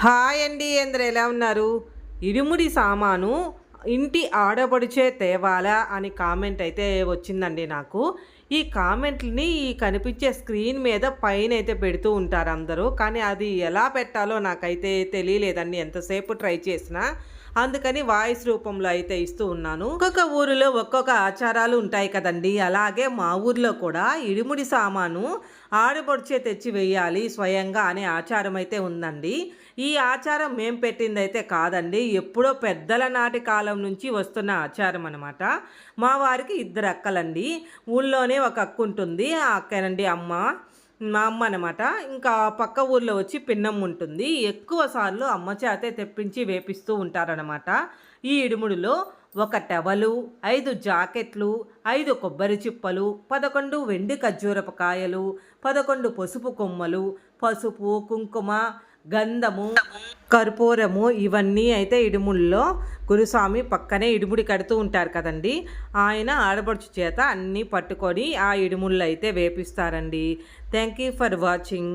Hi అండి అందరు ఎలా ఉన్నారు? ఇరుముడి సామాను ఇంటి ఆడపడిచే తేవాలా అని కామెంట్ అయితే వచ్చిందండి నాకు. ఈ కామెంట్ని ఈ కనిపించే స్క్రీన్ మీద పైన అయితే పెడుతూ ఉంటారు అందరూ. కానీ అది ఎలా పెట్టాలో నాకైతే తెలియలేదండి ఎంతసేపు ట్రై చేసినా. అందుకని వాయిస్ రూపంలో అయితే ఇస్తూ ఉన్నాను. ఒక్కొక్క ఊరిలో ఒక్కొక్క ఆచారాలు ఉంటాయి కదండి. అలాగే మా ఊర్లో కూడా ఇడిముడి సామాను ఆడబొడిచే తెచ్చి వేయాలి స్వయంగా అనే ఆచారం అయితే ఉందండి. ఈ ఆచారం మేం పెట్టింది అయితే కాదండి. ఎప్పుడో పెద్దల నాటి కాలం నుంచి వస్తున్న ఆచారం అనమాట మా వారికి ఇద్దరు అక్కలండి. ఊళ్ళోనే ఒక అక్క ఉంటుంది ఆ అక్కనండి అమ్మ. మా అమ్మ అనమాట ఇంకా పక్క ఊర్లో వచ్చి పిన్నం ఉంటుంది. ఎక్కువ సార్లు అమ్మ చేతే తెప్పించి వేపిస్తూ ఉంటారనమాట ఈ ఇడుముడిలో ఒక టవలు ఐదు జాకెట్లు ఐదు కొబ్బరి చిప్పలు పదకొండు వెండి ఖర్జూరపు కాయలు పదకొండు పసుపు కొమ్మలు పసుపు కుంకుమ గంధము కర్పూరము ఇవన్నీ అయితే ఇడుముల్లో గురుస్వామి పక్కనే ఇడుముడి కడుతూ ఉంటారు కదండి. ఆయన ఆడబడుచు చేత అన్నీ పట్టుకొని ఆ ఇడుముళ్ళు అయితే వేపిస్తారండి. Thank you for watching